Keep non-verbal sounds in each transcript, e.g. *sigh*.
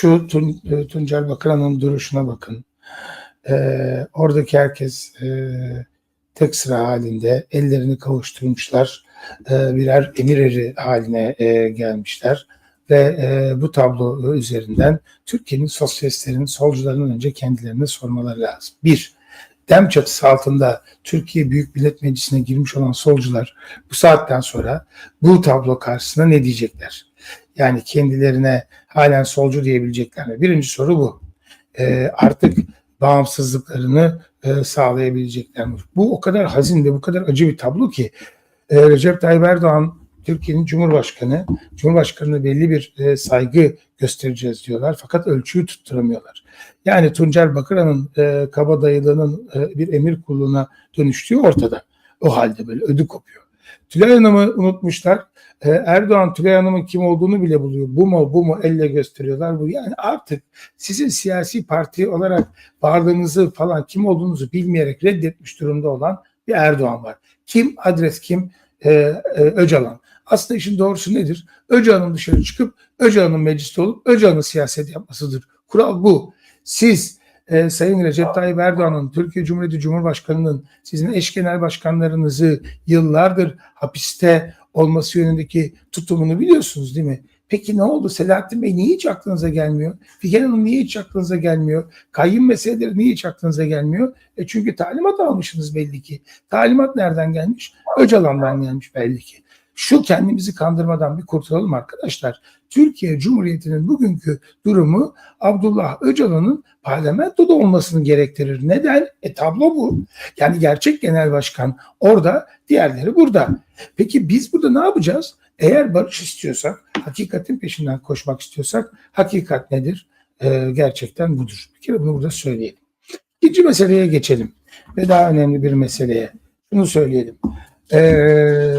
şu Tun, e, Tuncel Bakıran'ın duruşuna bakın. E, oradaki herkes e, tek sıra halinde ellerini kavuşturmuşlar. E, birer emir eri haline e, gelmişler. Ve e, bu tablo üzerinden Türkiye'nin sosyalistlerin, solcuların önce kendilerine sormaları lazım. Bir, dem çatısı altında Türkiye Büyük Millet Meclisi'ne girmiş olan solcular bu saatten sonra bu tablo karşısında ne diyecekler? Yani kendilerine halen solcu diyebilecekler mi? Birinci soru bu. E, artık bağımsızlıklarını e, sağlayabilecekler mi? Bu o kadar hazin ve bu kadar acı bir tablo ki e, Recep Tayyip Erdoğan Türkiye'nin Cumhurbaşkanı, Cumhurbaşkanı'na belli bir e, saygı göstereceğiz diyorlar fakat ölçüyü tutturamıyorlar. Yani Tuncel Bakıran'ın e, kabadayılığının e, bir emir kulluğuna dönüştüğü ortada. O halde böyle ödü kopuyor. Tülay Hanım'ı unutmuşlar. E, Erdoğan Tülay Hanım'ın kim olduğunu bile buluyor. Bu mu bu mu elle gösteriyorlar. Bu yani artık sizin siyasi parti olarak varlığınızı falan kim olduğunuzu bilmeyerek reddetmiş durumda olan bir Erdoğan var. Kim adres kim? E, e, Öcalan. Aslında işin doğrusu nedir? Öcalan'ın dışarı çıkıp Öcalan'ın mecliste olup Öcalan'ın siyaset yapmasıdır. Kural bu. Siz e, Sayın Recep Tayyip Erdoğan'ın, Türkiye Cumhuriyeti Cumhurbaşkanı'nın sizin eş genel başkanlarınızı yıllardır hapiste olması yönündeki tutumunu biliyorsunuz değil mi? Peki ne oldu? Selahattin Bey niye hiç aklınıza gelmiyor? Figen Hanım niye hiç aklınıza gelmiyor? Kayyum meseleleri niye hiç aklınıza gelmiyor? E çünkü talimat almışsınız belli ki. Talimat nereden gelmiş? Öcalan'dan gelmiş belli ki. Şu kendimizi kandırmadan bir kurtulalım arkadaşlar. Türkiye Cumhuriyeti'nin bugünkü durumu Abdullah Öcalan'ın parlamentoda olmasını gerektirir. Neden? E tablo bu. Yani gerçek genel başkan orada, diğerleri burada. Peki biz burada ne yapacağız? Eğer barış istiyorsak, hakikatin peşinden koşmak istiyorsak, hakikat nedir? Ee, gerçekten budur. Bir kere bunu burada söyleyelim. İkinci meseleye geçelim. Ve daha önemli bir meseleye. Şunu söyleyelim. Ee,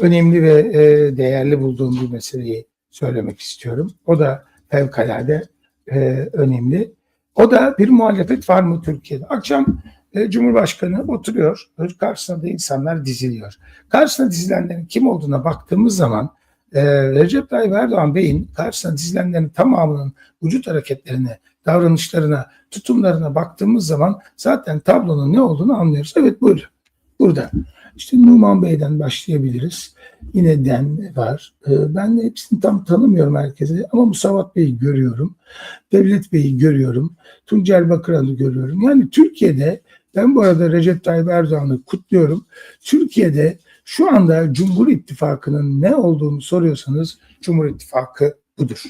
önemli ve e, değerli bulduğum bir meseleyi söylemek istiyorum. O da fevkalade e, önemli. O da bir muhalefet var mı Türkiye'de? Akşam e, Cumhurbaşkanı oturuyor, karşısında da insanlar diziliyor. Karşısına dizilenlerin kim olduğuna baktığımız zaman e, Recep Tayyip Erdoğan Bey'in karşısına dizilenlerin tamamının vücut hareketlerine, davranışlarına, tutumlarına baktığımız zaman zaten tablonun ne olduğunu anlıyoruz. Evet böyle. Burada. İşte Numan Bey'den başlayabiliriz. Yine Den var. Ee, ben hepsini tam tanımıyorum herkese ama Musavat Bey'i görüyorum. Devlet Bey'i görüyorum. Tuncel Bakıran'ı görüyorum. Yani Türkiye'de ben bu arada Recep Tayyip Erdoğan'ı kutluyorum. Türkiye'de şu anda Cumhur İttifakı'nın ne olduğunu soruyorsanız Cumhur İttifakı budur.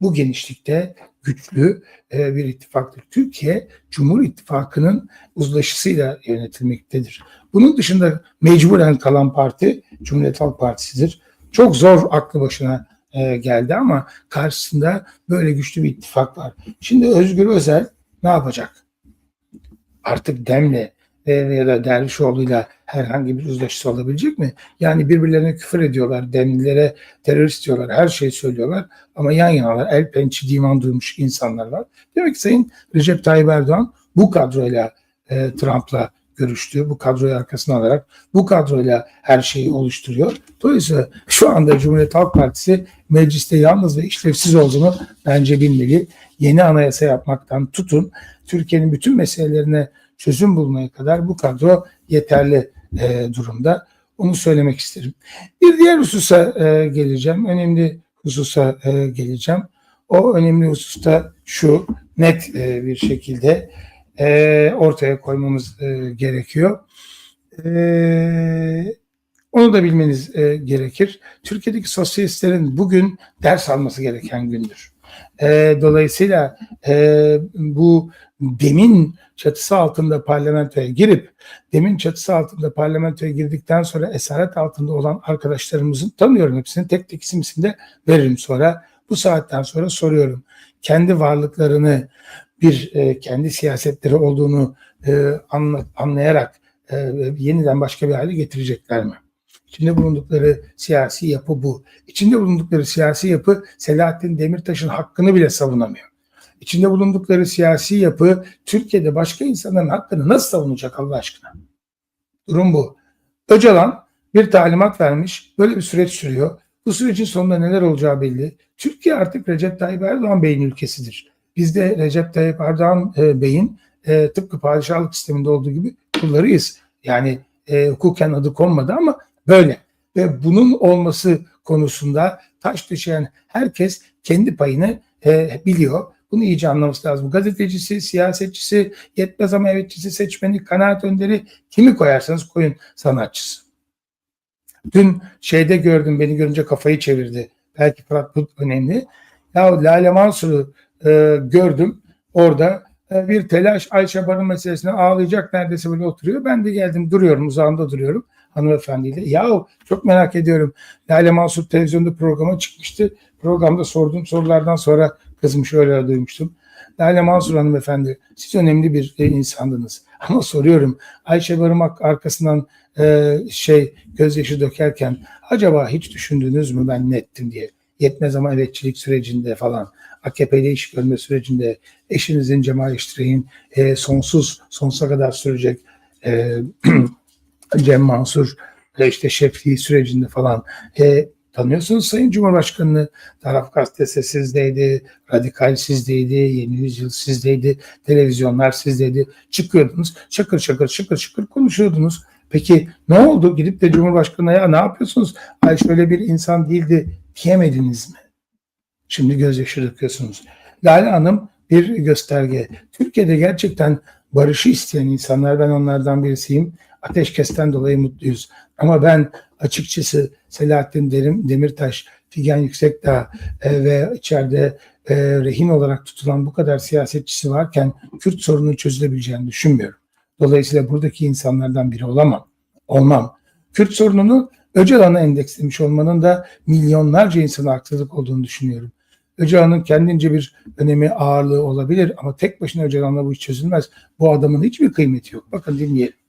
Bu genişlikte güçlü e, bir ittifaktır. Türkiye Cumhur İttifakı'nın uzlaşısıyla yönetilmektedir. Bunun dışında mecburen kalan parti Cumhuriyet Halk Partisi'dir. Çok zor aklı başına e, geldi ama karşısında böyle güçlü bir ittifak var. Şimdi Özgür Özel ne yapacak? Artık Dem'le ya da Dervişoğlu'yla herhangi bir uzlaşısı olabilecek mi? Yani birbirlerine küfür ediyorlar, demlilere terörist diyorlar, her şeyi söylüyorlar ama yan yanalar, el pençi divan duymuş insanlar var. Demek ki Sayın Recep Tayyip Erdoğan bu kadroyla e, Trump'la görüştü. Bu kadroyu arkasına alarak bu kadroyla her şeyi oluşturuyor. Dolayısıyla şu anda Cumhuriyet Halk Partisi mecliste yalnız ve işlevsiz olduğunu bence bilmeli. Yeni anayasa yapmaktan tutun Türkiye'nin bütün meselelerine çözüm bulmaya kadar bu kadro yeterli e, durumda. Onu söylemek isterim. Bir diğer hususa e, geleceğim. Önemli hususa e, geleceğim. O önemli hususta şu net e, bir şekilde e, ortaya koymamız e, gerekiyor. E, onu da bilmeniz e, gerekir. Türkiye'deki sosyalistlerin bugün ders alması gereken gündür. E, dolayısıyla e, bu demin çatısı altında parlamentoya girip demin çatısı altında parlamentoya girdikten sonra esaret altında olan arkadaşlarımızın tanıyorum hepsini tek tek isim de veririm sonra. Bu saatten sonra soruyorum. Kendi varlıklarını bir e, kendi siyasetleri olduğunu e, anla, anlayarak e, yeniden başka bir hale getirecekler mi? İçinde bulundukları siyasi yapı bu. İçinde bulundukları siyasi yapı Selahattin Demirtaş'ın hakkını bile savunamıyor. İçinde bulundukları siyasi yapı Türkiye'de başka insanların hakkını nasıl savunacak Allah aşkına? Durum bu. Öcalan bir talimat vermiş. Böyle bir süreç sürüyor. Bu sürecin sonunda neler olacağı belli. Türkiye artık Recep Tayyip Erdoğan Bey'in ülkesidir. Biz de Recep Tayyip Erdoğan e, Bey'in e, tıpkı padişahlık sisteminde olduğu gibi kullarıyız. Yani e, hukuken adı konmadı ama böyle. Ve bunun olması konusunda taş düşen herkes kendi payını e, biliyor. Bunu iyice anlaması lazım. Gazetecisi, siyasetçisi, yetmez ama evetçisi, seçmeni, kanaat önderi kimi koyarsanız koyun sanatçısı. Dün şeyde gördüm beni görünce kafayı çevirdi. Belki bu önemli. Ya Lale Mansur'u e, gördüm orada e, bir telaş Ayşe Barın meselesine ağlayacak neredeyse böyle oturuyor. Ben de geldim duruyorum uzağında duruyorum hanımefendiyle. Yahu çok merak ediyorum. Lale Mansur televizyonda programa çıkmıştı. Programda sorduğum sorulardan sonra kızmış öyle duymuştum. Lale Mansur hanımefendi siz önemli bir e, insandınız. *laughs* Ama soruyorum Ayşe Barımak arkasından e, şey gözyaşı dökerken acaba hiç düşündünüz mü ben ne ettim diye. Yetmez ama evetçilik sürecinde falan AKP'de iş görme sürecinde eşinizin Cemal İştirek'in e, sonsuz sonsuza kadar sürecek e, *clears throat* Cem Mansur ve işte şefliği sürecinde falan e, tanıyorsunuz Sayın Cumhurbaşkanı'nı. Taraf gazetesi sizdeydi, radikal sizdeydi, yeni yüzyıl sizdeydi, televizyonlar sizdeydi. Çıkıyordunuz, şakır şakır şakır şakır konuşuyordunuz. Peki ne oldu? Gidip de Cumhurbaşkanı'na ya ne yapıyorsunuz? Ay şöyle bir insan değildi diyemediniz mi? Şimdi gözyaşı döküyorsunuz. Lale Hanım bir gösterge. Türkiye'de gerçekten barışı isteyen insanlar, ben onlardan birisiyim. Ateşkesten dolayı mutluyuz. Ama ben açıkçası Selahattin Derim, Demirtaş, Figen Yüksekdağ e, ve içeride e, rehin olarak tutulan bu kadar siyasetçisi varken Kürt sorunun çözülebileceğini düşünmüyorum. Dolayısıyla buradaki insanlardan biri olamam. Olmam. Kürt sorununu Öcalan'a endekslemiş olmanın da milyonlarca insana haksızlık olduğunu düşünüyorum. Öcalan'ın kendince bir önemi ağırlığı olabilir ama tek başına Öcalan'la bu iş çözülmez. Bu adamın hiçbir kıymeti yok. Bakın dinleyelim.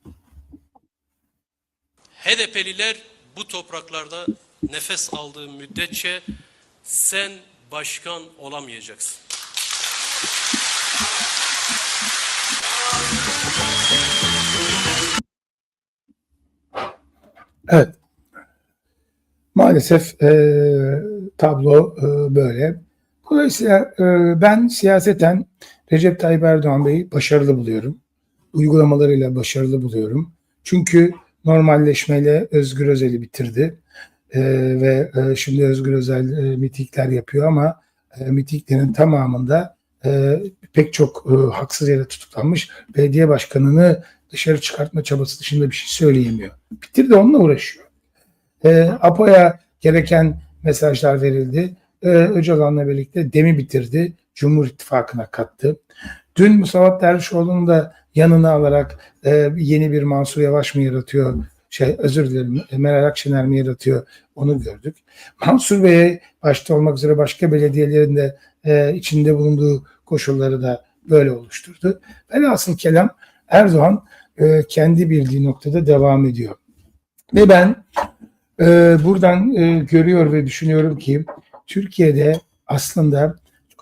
HDP'liler bu topraklarda nefes aldığı müddetçe sen başkan olamayacaksın. Evet. Maalesef e, tablo e, böyle. Dolayısıyla e, ben siyaseten Recep Tayyip Erdoğan Bey'i başarılı buluyorum. Uygulamalarıyla başarılı buluyorum. Çünkü normalleşmeyle Özgür Özel'i bitirdi. E, ve e, şimdi Özgür Özel e, mitikler yapıyor ama e, mitiklerin tamamında e, pek çok e, haksız yere tutuklanmış belediye başkanını dışarı çıkartma çabası dışında bir şey söyleyemiyor. Bitirdi onunla uğraşıyor. E, APO'ya gereken mesajlar verildi. E, Öcalan'la birlikte DEM'i bitirdi. Cumhur İttifakı'na kattı. Dün Musavat Dervişoğlu'nu da yanına alarak e, yeni bir Mansur Yavaş mı yaratıyor? Şey özür dilerim Meral Akşener mi yaratıyor? Onu gördük. Mansur Bey'e başta olmak üzere başka belediyelerin de e, içinde bulunduğu koşulları da böyle oluşturdu. Velhasıl kelam Erdoğan e, kendi bildiği noktada devam ediyor. Ve ben e, buradan e, görüyor ve düşünüyorum ki Türkiye'de aslında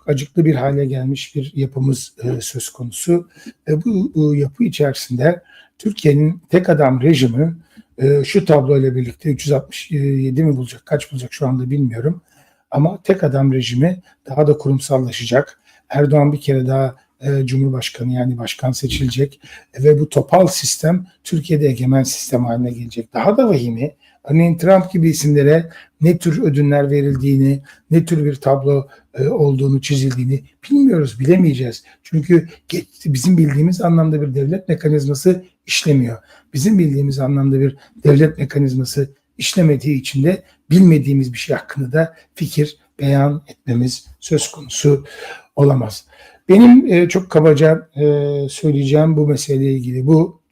acıklı bir hale gelmiş bir yapımız e, söz konusu. Ve bu, bu yapı içerisinde Türkiye'nin tek adam rejimi e, şu tabloyla birlikte 367 mi bulacak, kaç bulacak şu anda bilmiyorum. Ama tek adam rejimi daha da kurumsallaşacak. Erdoğan bir kere daha e, Cumhurbaşkanı yani başkan seçilecek ve bu topal sistem Türkiye'de egemen sistem haline gelecek. Daha da vahimi örneğin Trump gibi isimlere ne tür ödünler verildiğini, ne tür bir tablo e, olduğunu çizildiğini bilmiyoruz, bilemeyeceğiz. Çünkü bizim bildiğimiz anlamda bir devlet mekanizması işlemiyor. Bizim bildiğimiz anlamda bir devlet mekanizması işlemediği için de bilmediğimiz bir şey hakkında da fikir beyan etmemiz söz konusu olamaz. Benim e, çok kabaca e, söyleyeceğim bu meseleyle ilgili bu